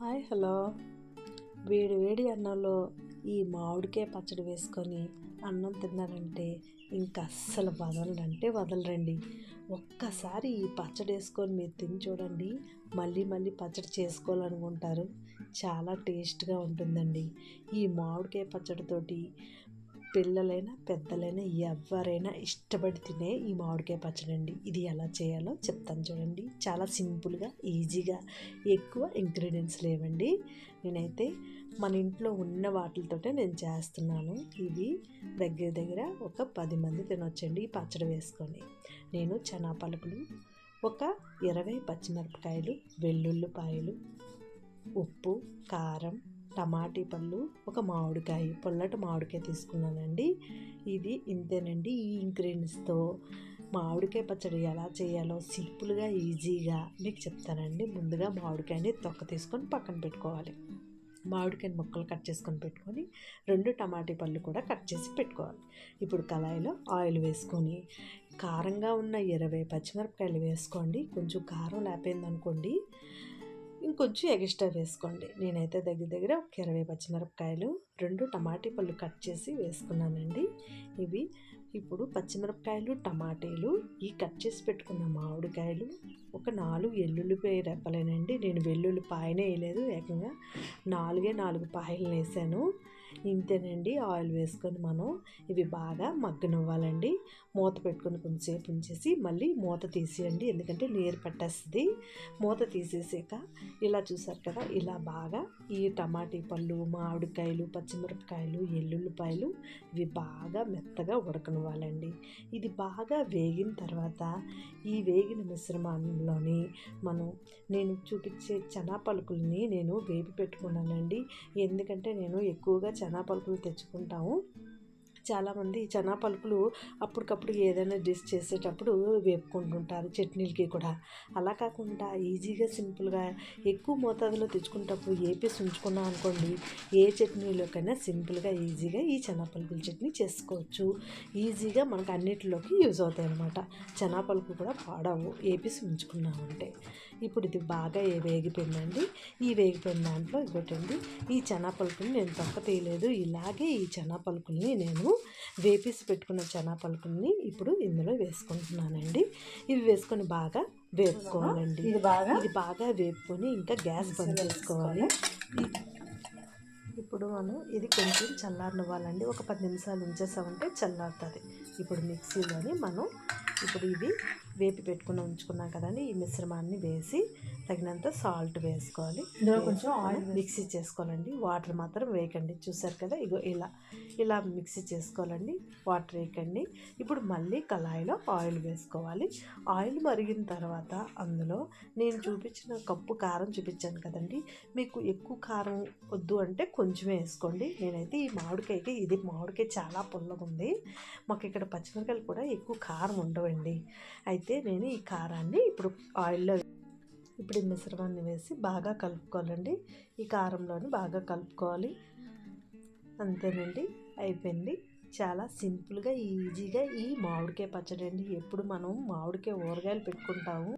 Hi hello. వేడి వేడి అన్నంలో ఈ మామిడికాయ పచ్చడి వేసుకొని అన్నం తిన్నారంటే ఇంకా అస్సలు వదలరంటే వదలరండి. ఒక్కసారి ఈ పచ్చడి వేసుకొని మీరు తిని చూడండి. మళ్ళీ మళ్ళీ పచ్చడి చేసుకోవాలనుకుంటారు. చాలా టేస్ట్గా ఉంటుందండి. ఈ మామిడికాయ పచ్చడితోటి పిల్లలైనా పెద్దలైనా ఎవరైనా ఇష్టపడి తినే ఈ మామిడికాయ పచ్చడి అండి ఇది ఎలా చేయాలో చెప్తాను చూడండి. చాలా సింపుల్గా ఈజీగా ఎక్కువ ఇంగ్రీడియంట్స్ లేవండి. నేనైతే మన ఇంట్లో ఉన్న వాటితోటే నేను చేస్తున్నాను. ఇవి దగ్గర దగ్గర ఒక పది మంది తినొచ్చండి ఈ పచ్చడి వేసుకొని. నేను చనా పలుకులు ఒక ఇరవై పచ్చిమిరపకాయలు వెల్లుల్లిపాయలు ఉప్పు కారం టమాటీ పళ్ళు ఒక మామిడికాయ పొల్లటి మామిడికాయ తీసుకున్నానండి. ఇది ఇంతేనండి. ఈ ఇంగ్రీడియంట్స్తో మామిడికాయ పచ్చడి ఎలా చేయాలో సింపుల్గా ఈజీగా మీకు చెప్తానండి. ముందుగా మామిడికాయని తొక్క తీసుకొని పక్కన పెట్టుకోవాలి. మామిడికాయ ముక్కలు కట్ చేసుకొని పెట్టుకొని రెండు టమాటీ పళ్ళు కూడా కట్ చేసి పెట్టుకోవాలి. ఇప్పుడు కళాయిలో ఆయిల్ వేసుకొని కారంగా ఉన్న ఇరవై పచ్చిమిరపకాయలు వేసుకోండి. కొంచెం కారం లేకపోయింది అనుకోండి ఇంకొంచెం ఎక్స్ట్రా వేసుకోండి. నేనైతే దగ్గర దగ్గర ఒక ఇరవై పచ్చిమిరపకాయలు రెండు టమాటీ పళ్ళు కట్ చేసి వేసుకున్నానండి. ఇవి ఇప్పుడు పచ్చిమిరపకాయలు టమాటేలు ఈ కట్ చేసి పెట్టుకున్న మామిడికాయలు ఒక నాలుగు ఎల్లుల్లిపాయ రెప్పలేనండి. నేను వెల్లుల్లి పాయనే వేయలేదు. ఏకంగా నాలుగే నాలుగు పాయలు వేసాను ఇంతేనండి. ఆయిల్ వేసుకొని మనం ఇవి బాగా మగ్గనివ్వాలండి. మూత పెట్టుకొని కొంచెంసేపు ఉంచేసి మళ్ళీ మూత తీసేయండి. ఎందుకంటే నీరు పట్టేస్తుంది. మూత తీసేసాక ఇలా చూసారు కదా ఇలా బాగా ఈ టమాటీ పళ్ళు మామిడికాయలు పచ్చిమిరపకాయలు ఎల్లుల్లిపాయలు ఇవి బాగా మెత్తగా ఉడకను ఉడకనివ్వాలండి ఇది బాగా వేగిన తర్వాత ఈ వేగిన మిశ్రమంలోని మనం నేను చూపించే చనా పలుకుల్ని నేను వేపి పెట్టుకున్నానండి. ఎందుకంటే నేను ఎక్కువగా చనా పలుకులు తెచ్చుకుంటాము. చాలామంది చనా పలుకులు అప్పటికప్పుడు ఏదైనా డిష్ చేసేటప్పుడు వేపుకుంటుంటారు చట్నీలకి కూడా. అలా కాకుండా ఈజీగా సింపుల్గా ఎక్కువ మోతాదులో తెచ్చుకునేటప్పుడు ఏపీస్ ఉంచుకున్నాం అనుకోండి ఏ చట్నీలోకైనా సింపుల్గా ఈజీగా ఈ చనా పలుకుల చట్నీ చేసుకోవచ్చు. ఈజీగా మనకు అన్నిటిలోకి యూజ్ అవుతాయి అనమాట చనా పలుకు కూడా పాడవు ఏపీస్ ఉంచుకున్నామంటే ఇప్పుడు ఇది బాగా వేగిపోయిందండి? ఈ వేగిపోయిన దాంట్లో ఇవ్వటండి. ఈ చనా పలుకుని నేను తొక్క తీయలేదు. ఇలాగే ఈ చనా పలుకుల్ని నేను వేపేసి పెట్టుకున్న చనా పలుకుల్ని ఇప్పుడు ఇందులో వేసుకుంటున్నానండి. ఇవి వేసుకొని బాగా వేపుకోవాలండి. ఇది బాగా ఇది బాగా వేపుకొని ఇంకా గ్యాస్ బంద్ చేసుకోవాలి. ఇప్పుడు మనం ఇది కొంచెం చల్లారనివ్వాలండి. ఒక పది నిమిషాలు ఉంచేసామంటే చల్లారుతుంది. ఇప్పుడు మిక్సీలోని మనం ఇప్పుడు ఇది వేపి పెట్టుకుని ఉంచుకున్నాం కదండి ఈ మిశ్రమాన్ని వేసి తగినంత సాల్ట్ వేసుకోవాలి. ఇందులో కొంచెం ఆయిల్ మిక్సీ చేసుకోవాలండి. వాటర్ మాత్రం వేయకండి. చూసారు కదా ఇగో ఇలా ఇలా మిక్సీ చేసుకోవాలండి. వాటర్ వేయకండి. ఇప్పుడు మళ్ళీ కళాయిలో ఆయిల్ వేసుకోవాలి. ఆయిల్ మరిగిన తర్వాత అందులో నేను చూపించిన కప్పు కారం చూపించాను కదండి. మీకు ఎక్కువ కారం వద్దు అంటే కొంచెమే వేసుకోండి. నేనైతే ఈ మామిడికాయకి ఇది మామిడికాయ చాలా పుల్లగా ఉంది మాకు ఇక్కడ పచ్చిమిరకాయలు కూడా ఎక్కువ కారం ఉండవండి. అయితే నేను ఈ కారాన్ని ఇప్పుడు ఆయిల్లో ఇప్పుడు ఈ మిశ్రమాన్ని వేసి బాగా కలుపుకోవాలండి. ఈ కారంలోని బాగా కలుపుకోవాలి. అంతేనండి అయిపోయింది. చాలా సింపుల్గా ఈజీగా ఈ మామిడికాయ పచ్చడి అండి ఎప్పుడు మనం మామిడికాయ ఊరగాయలు పెట్టుకుంటాము.